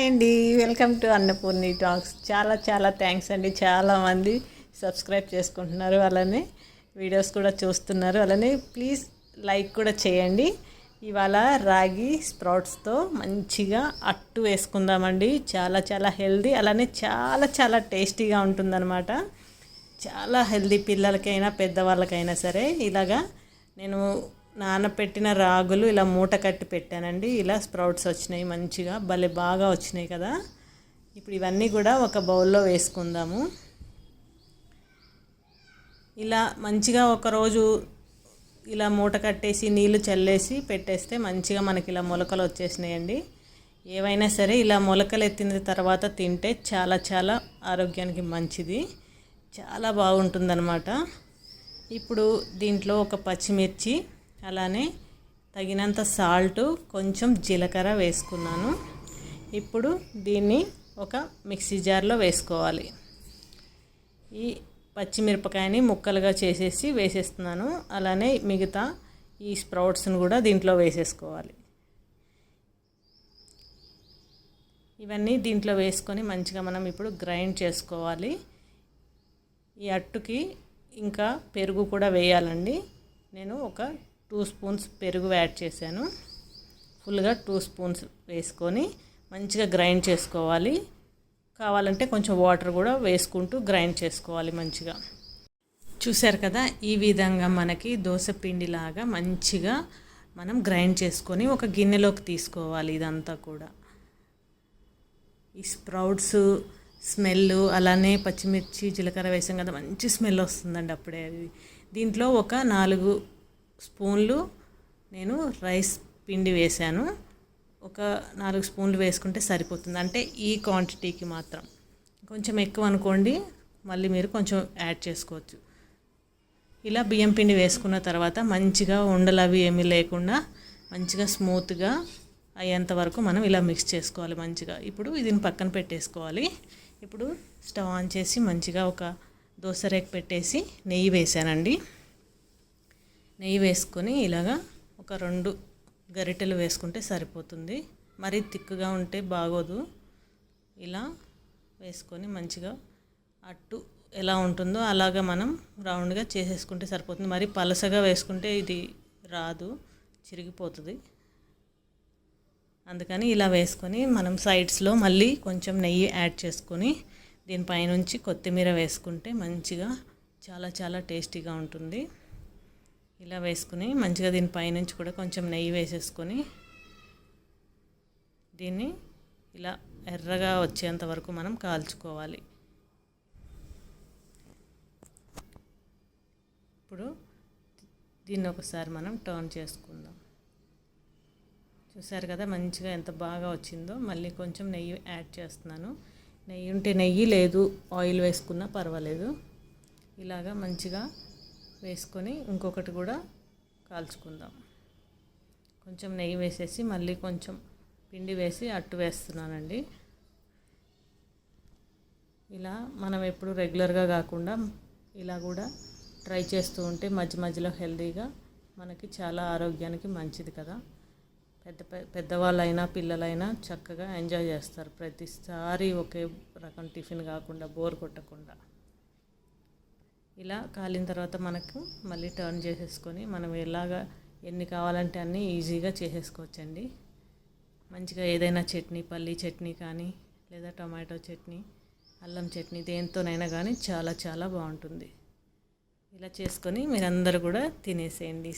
Hi అండి. Welcome to Annapurni talks. చాలా చాలా థ్యాంక్స్ అండి. చాలామంది సబ్స్క్రైబ్ చేసుకుంటున్నారు అలానే వీడియోస్ కూడా చూస్తున్నారు అలానే. ప్లీజ్ లైక్ కూడా చేయండి. ఇవాళ రాగి స్ప్రౌట్స్తో మంచిగా అట్టు వేసుకుందామండి. చాలా చాలా హెల్దీ అలానే చాలా చాలా టేస్టీగా ఉంటుందన్నమాట. చాలా హెల్దీ పిల్లలకైనా పెద్దవాళ్ళకైనా సరే ఇలాగా నేను నానపెట్టిన రాగులు ఇలా మూట కట్టి పెట్టానండి. ఇలా స్ప్రౌట్స్ వచ్చినాయి మంచిగా. భలే బాగా వచ్చినాయి కదా. ఇప్పుడు ఇవన్నీ కూడా ఒక బౌల్లో వేసుకుందాము. ఇలా మంచిగా ఒకరోజు ఇలా మూట కట్టేసి నీళ్ళు చల్లేసి పెట్టేస్తే మంచిగా మనకి ఇలా మొలకలు వచ్చేసినాయండి. ఏవైనా సరే ఇలా మొలకలు ఎత్తిన తర్వాత తింటే చాలా చాలా ఆరోగ్యానికి మంచిది. చాలా బాగుంటుందన్నమాట. ఇప్పుడు దీంట్లో ఒక పచ్చిమిర్చి అలానే తగినంత సాల్ట్ కొంచెం జీలకర్ర వేసుకున్నాను. ఇప్పుడు దీన్ని ఒక మిక్సీ జార్లో వేసుకోవాలి. ఈ పచ్చిమిరపకాయని ముక్కలుగా చేసేసి వేసేస్తున్నాను. అలానే మిగతా ఈ స్ప్రౌట్స్ని కూడా దీంట్లో వేసేసుకోవాలి. ఇవన్నీ దీంట్లో వేసుకొని మంచిగా మనం ఇప్పుడు గ్రైండ్ చేసుకోవాలి. ఈ అట్టుకి ఇంకా పెరుగు కూడా వేయాలండి. నేను ఒక టూ స్పూన్స్ పెరుగు యాడ్ చేశాను. ఫుల్గా టూ స్పూన్స్ వేసుకొని మంచిగా గ్రైండ్ చేసుకోవాలి. కావాలంటే కొంచెం వాటర్ కూడా వేసుకుంటూ గ్రైండ్ చేసుకోవాలి మంచిగా. చూశారు కదా ఈ విధంగా మనకి దోశ పిండిలాగా మంచిగా మనం గ్రైండ్ చేసుకొని ఒక గిన్నెలోకి తీసుకోవాలి ఇదంతా కూడా. ఈ స్ప్రౌట్స్ స్మెల్ అలానే పచ్చిమిర్చి జీలకర్ర వేసాం కదా మంచి స్మెల్ వస్తుందండి అప్పుడే అది. దీంట్లో ఒక నాలుగు స్పూన్లు నేను రైస్ పిండి వేశాను. ఒక నాలుగు స్పూన్లు వేసుకుంటే సరిపోతుంది. అంటే ఈ క్వాంటిటీకి మాత్రం. కొంచెం ఎక్కువ అనుకోండి మళ్ళీ మీరు కొంచెం యాడ్ చేసుకోవచ్చు. ఇలా బియ్యం పిండి వేసుకున్న తర్వాత మంచిగా ఉండలు అవి ఏమీ లేకుండా మంచిగా స్మూత్గా అయ్యేంత వరకు మనం ఇలా మిక్స్ చేసుకోవాలి మంచిగా. ఇప్పుడు దీన్ని పక్కన పెట్టేసుకోవాలి. ఇప్పుడు స్టవ్ ఆన్ చేసి మంచిగా ఒక దోశ రేక్ పెట్టేసి నెయ్యి వేసానండి నెయ్యి వేసుకొని ఇలాగా ఒక రెండు గరిటెలు వేసుకుంటే సరిపోతుంది. మరీ తిక్కుగా ఉంటే బాగోదు. ఇలా వేసుకొని మంచిగా అట్టు ఎలా ఉంటుందో అలాగా మనం రౌండ్గా చేసేసుకుంటే సరిపోతుంది. మరి పలసగా వేసుకుంటే ఇది రాదు చిరిగిపోతుంది. అందుకని ఇలా వేసుకొని మనం సైడ్స్లో మళ్ళీ కొంచెం నెయ్యి యాడ్ చేసుకొని దీనిపైనుంచి కొత్తిమీర వేసుకుంటే మంచిగా చాలా చాలా టేస్టీగా ఉంటుంది. ఇలా వేసుకుని మంచిగా దీని పైనుంచి కూడా కొంచెం నెయ్యి వేసేసుకొని దీన్ని ఇలా ఎర్రగా వచ్చేంత వరకు మనం కాల్చుకోవాలి. ఇప్పుడు దీన్ని ఒకసారి మనం టర్న్ చేసుకుందాం. చూసారు కదా మంచిగా ఎంత బాగా వచ్చిందో మళ్ళీ కొంచెం నెయ్యి యాడ్ చేస్తున్నాను. నెయ్యి ఉంటే నెయ్యి లేదు ఆయిల్ వేసుకున్నా పర్వాలేదు. ఇలాగా మంచిగా వేసుకొని ఇంకొకటి కూడా కాల్చుకుందాం. కొంచెం నెయ్యి వేసేసి మళ్ళీ కొంచెం పిండి వేసి అట్టు వేస్తున్నానండి. ఇలా మనం ఎప్పుడు రెగ్యులర్గా కాకుండా ఇలా కూడా ట్రై చేస్తూ ఉంటే మధ్య మధ్యలో హెల్తీగా మనకి చాలా ఆరోగ్యానికి మంచిది కదా. పెద్ద పెద్దవాళ్ళైనా పిల్లలైనా చక్కగా ఎంజాయ్ చేస్తారు. ప్రతిసారి ఒకే రకం టిఫిన్ కాకుండా బోర్ కొట్టకుండా. ఇలా కాలిన తర్వాత మనకు మళ్ళీ టర్న్ చేసేసుకొని మనం ఎలాగా ఎన్ని కావాలంటే అన్నీ ఈజీగా చేసేసుకోవచ్చండి. మంచిగా ఏదైనా చట్నీ పల్లీ చట్నీ కానీ లేదా టొమాటో చట్నీ అల్లం చట్నీ దేంతోనైనా కానీ చాలా చాలా బాగుంటుంది. ఇలా చేసుకొని మీరందరూ కూడా తినేసేయండి.